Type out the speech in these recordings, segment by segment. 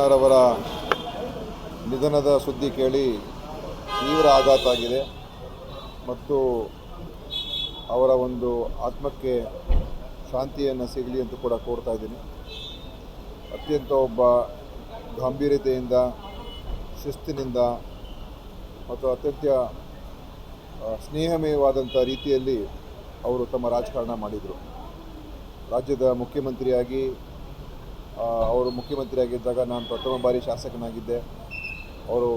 ಅವರ ನಿಧನದ ಸುದ್ದಿ ಕೇಳಿ ತೀವ್ರ ಆಘಾತ ಆಗಿದೆ. ಮತ್ತು ಅವರ ಒಂದು ಆತ್ಮಕ್ಕೆ ಶಾಂತಿಯನ್ನು ಸಿಗಲಿ ಅಂತ ಕೂಡ ಕೋರ್ತಾ ಇದ್ದೀನಿ. ಅತ್ಯಂತ ಒಬ್ಬ ಗಾಂಭೀರ್ಯತೆಯಿಂದ, ಶಿಸ್ತಿನಿಂದ ಮತ್ತು ಅತ್ಯಂತ ಸ್ನೇಹಮಯವಾದಂಥ ರೀತಿಯಲ್ಲಿ ಅವರು ತಮ್ಮ ರಾಜಕಾರಣ ಮಾಡಿದರು. ರಾಜ್ಯದ ಮುಖ್ಯಮಂತ್ರಿಯಾಗಿ ಮುಖ್ಯಮಂತ್ರಿಯಾಗಿದ್ದಾಗ ನಾನು ಪ್ರಥಮ ಬಾರಿ ಶಾಸಕನಾಗಿದ್ದೆ. ಅವರು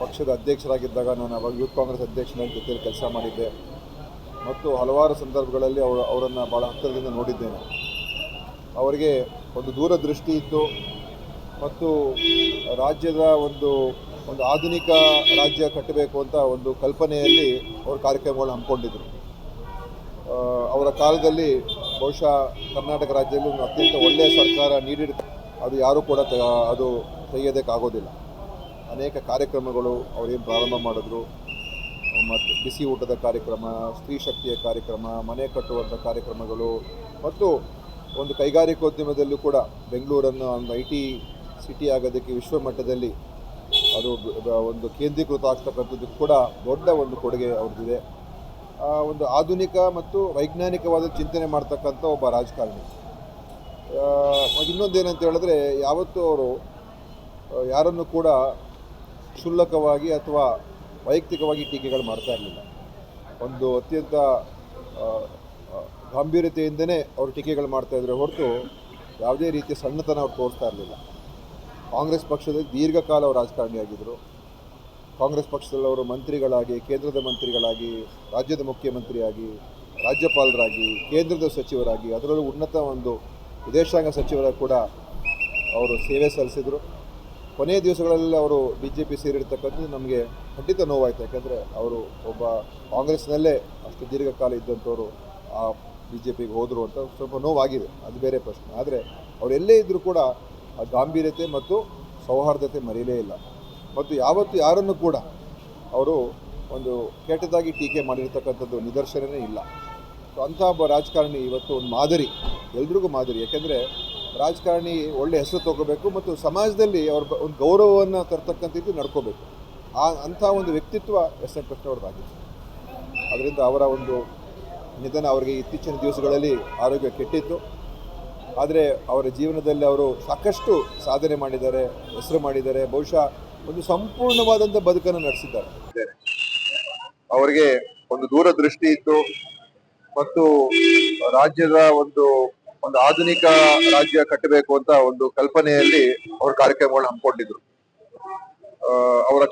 ಪಕ್ಷದ ಅಧ್ಯಕ್ಷರಾಗಿದ್ದಾಗ ನಾನು ಅವಾಗ ಯೂತ್ ಕಾಂಗ್ರೆಸ್ ಅಧ್ಯಕ್ಷನ ಜೊತೆಯಲ್ಲಿ ಕೆಲಸ ಮಾಡಿದ್ದೆ. ಮತ್ತು ಹಲವಾರು ಸಂದರ್ಭಗಳಲ್ಲಿ ಅವರು ಅವರನ್ನು ಭಾಳ ಹತ್ತಿರದಿಂದ ನೋಡಿದ್ದೇನೆ. ಅವರಿಗೆ ಒಂದು ದೂರದೃಷ್ಟಿ ಇತ್ತು. ಮತ್ತು ರಾಜ್ಯದ ಒಂದು ಒಂದು ಆಧುನಿಕ ರಾಜ್ಯ ಕಟ್ಟಬೇಕು ಅಂತ ಒಂದು ಕಲ್ಪನೆಯಲ್ಲಿ ಅವರು ಕಾರ್ಯಕ್ರಮಗಳನ್ನು ಹಮ್ಮಿಕೊಂಡಿದ್ರು. ಅವರ ಕಾಲದಲ್ಲಿ ಬಹುಶಃ ಕರ್ನಾಟಕ ರಾಜ್ಯದಲ್ಲಿ ಒಂದು ಅತ್ಯಂತ ಒಳ್ಳೆಯ ಸರ್ಕಾರ ನೀಡಿದ ಅದು ಯಾರೂ ಕೂಡ ಅದು ತೆಗೆಯೋದಕ್ಕಾಗೋದಿಲ್ಲ. ಅನೇಕ ಕಾರ್ಯಕ್ರಮಗಳು ಅವರೇನು ಪ್ರಾರಂಭ ಮಾಡಿದ್ರು. ಮತ್ತು ಬಿಸಿ ಊಟದ ಕಾರ್ಯಕ್ರಮ, ಸ್ತ್ರೀ ಶಕ್ತಿಯ ಕಾರ್ಯಕ್ರಮ, ಮನೆ ಕಟ್ಟುವಂಥ ಕಾರ್ಯಕ್ರಮಗಳು ಮತ್ತು ಒಂದು ಕೈಗಾರಿಕೋದ್ಯಮದಲ್ಲೂ ಕೂಡ ಬೆಂಗಳೂರನ್ನು ಒಂದು ಐ ಟಿ ಸಿಟಿ ಆಗೋದಕ್ಕೆ ವಿಶ್ವಮಟ್ಟದಲ್ಲಿ ಅದು ಒಂದು ಕೇಂದ್ರೀಕೃತ ಆಗ್ತಕ್ಕಂಥದ್ದು ಕೂಡ ದೊಡ್ಡ ಒಂದು ಕೊಡುಗೆ ಅವ್ರದ್ದಿದೆ. ಒಂದು ಆಧುನಿಕ ಮತ್ತು ವೈಜ್ಞಾನಿಕವಾದ ಚಿಂತನೆ ಮಾಡ್ತಕ್ಕಂಥ ಒಬ್ಬ ರಾಜಕಾರಣಿ. ಇನ್ನೊಂದೇನಂತ ಹೇಳಿದ್ರೆ, ಯಾವತ್ತೂ ಅವರು ಯಾರನ್ನು ಕೂಡ ಕ್ಷುಲ್ಲಕವಾಗಿ ಅಥವಾ ವೈಯಕ್ತಿಕವಾಗಿ ಟೀಕೆಗಳು ಮಾಡ್ತಾ ಇರಲಿಲ್ಲ. ಒಂದು ಅತ್ಯಂತ ಗಾಂಭೀರ್ಯತೆಯಿಂದನೇ ಅವರು ಟೀಕೆಗಳು ಮಾಡ್ತಾ ಇದ್ರೆ ಹೊರತು ಯಾವುದೇ ರೀತಿಯ ಸಣ್ಣತನ ಅವ್ರು ತೋರಿಸ್ತಾ ಇರಲಿಲ್ಲ. ಕಾಂಗ್ರೆಸ್ ಪಕ್ಷದಲ್ಲಿ ದೀರ್ಘಕಾಲ ಅವರು ರಾಜಕಾರಣಿಯಾಗಿದ್ದರು ಕಾಂಗ್ರೆಸ್ ಪಕ್ಷದಲ್ಲಿ ಅವರು ಮಂತ್ರಿಗಳಾಗಿ, ಕೇಂದ್ರದ ಮಂತ್ರಿಗಳಾಗಿ, ರಾಜ್ಯದ ಮುಖ್ಯಮಂತ್ರಿಯಾಗಿ, ರಾಜ್ಯಪಾಲರಾಗಿ, ಕೇಂದ್ರದ ಸಚಿವರಾಗಿ, ಅದರಲ್ಲೂ ಉನ್ನತ ಒಂದು ವಿದೇಶಾಂಗ ಸಚಿವರ ಕೂಡ ಅವರು ಸೇವೆ ಸಲ್ಲಿಸಿದರು. ಕೊನೆಯ ದಿವಸಗಳಲ್ಲಿ ಅವರು ಬಿ ಜೆ ಪಿ ಸೇರಿರ್ತಕ್ಕಂಥದ್ದು ನಮಗೆ ಖಂಡಿತ ನೋವಾಯಿತು. ಯಾಕಂದರೆ ಅವರು ಒಬ್ಬ ಕಾಂಗ್ರೆಸ್ನಲ್ಲೇ ಅಷ್ಟು ದೀರ್ಘಕಾಲ ಇದ್ದಂಥವರು ಆ ಬಿ ಜೆ ಪಿಗೆ ಹೋದರು ಅಂತ ಸ್ವಲ್ಪ ನೋವಾಗಿದೆ. ಅದು ಬೇರೆ ಪ್ರಶ್ನೆ. ಆದರೆ ಅವರೆಲ್ಲೇ ಇದ್ದರೂ ಕೂಡ ಆ ಗಾಂಭೀರ್ಯತೆ ಮತ್ತು ಸೌಹಾರ್ದತೆ ಮರೆಯಲೇ ಇಲ್ಲ. ಮತ್ತು ಯಾವತ್ತು ಯಾರನ್ನು ಕೂಡ ಅವರು ಒಂದು ಕೆಟ್ಟದಾಗಿ ಟೀಕೆ ಮಾಡಿರ್ತಕ್ಕಂಥದ್ದು ನಿದರ್ಶನವೇ ಇಲ್ಲ. ಸೊ ಅಂಥ ಒಬ್ಬ ರಾಜಕಾರಣಿ ಇವತ್ತು ಒಂದು ಮಾದರಿ. ಎಲ್ರಿಗೂ ಮಾದರಿ. ಯಾಕೆಂದರೆ ರಾಜಕಾರಣಿ ಒಳ್ಳೆ ಹೆಸರು ತಗೋಬೇಕು ಮತ್ತು ಸಮಾಜದಲ್ಲಿ ಅವ್ರ ಒಂದು ಗೌರವವನ್ನು ತರ್ತಕ್ಕಂಥದ್ದು ನಡ್ಕೋಬೇಕು. ಆ, ಅಂಥ ಒಂದು ವ್ಯಕ್ತಿತ್ವ ಎಸ್. ಎನ್. ಕೃಷ್ಣ ಅವ್ರದ್ದಾಗಿದೆ ಅದರಿಂದ ಅವರ ಒಂದು ನಿಧನ ಅವರಿಗೆ ಇತ್ತೀಚಿನ ದಿವಸಗಳಲ್ಲಿ ಆರೋಗ್ಯ ಕೆಟ್ಟಿತ್ತು. ಆದರೆ ಅವರ ಜೀವನದಲ್ಲಿ ಅವರು ಸಾಕಷ್ಟು ಸಾಧನೆ ಮಾಡಿದ್ದಾರೆ, ಹೆಸರು ಮಾಡಿದ್ದಾರೆ, ಬಹುಶಃ ಒಂದು ಸಂಪೂರ್ಣವಾದಂಥ ಬದುಕನ್ನು ನಡೆಸಿದ್ದಾರೆ. ಅವರಿಗೆ ಒಂದು ದೂರದೃಷ್ಟಿ ಇತ್ತು ಮತ್ತು ರಾಜ್ಯದ ಒಂದು ಒಂದು ಆಧುನಿಕ ರಾಜ್ಯ ಕಟ್ಟಬೇಕು ಅಂತ ಒಂದು ಕಲ್ಪನೆಯಲ್ಲಿ ಅವರು ಕಾರ್ಯಕ್ರಮಗಳನ್ನ ಹಮ್ಮಿಕೊಂಡಿದ್ರು. ಅವರ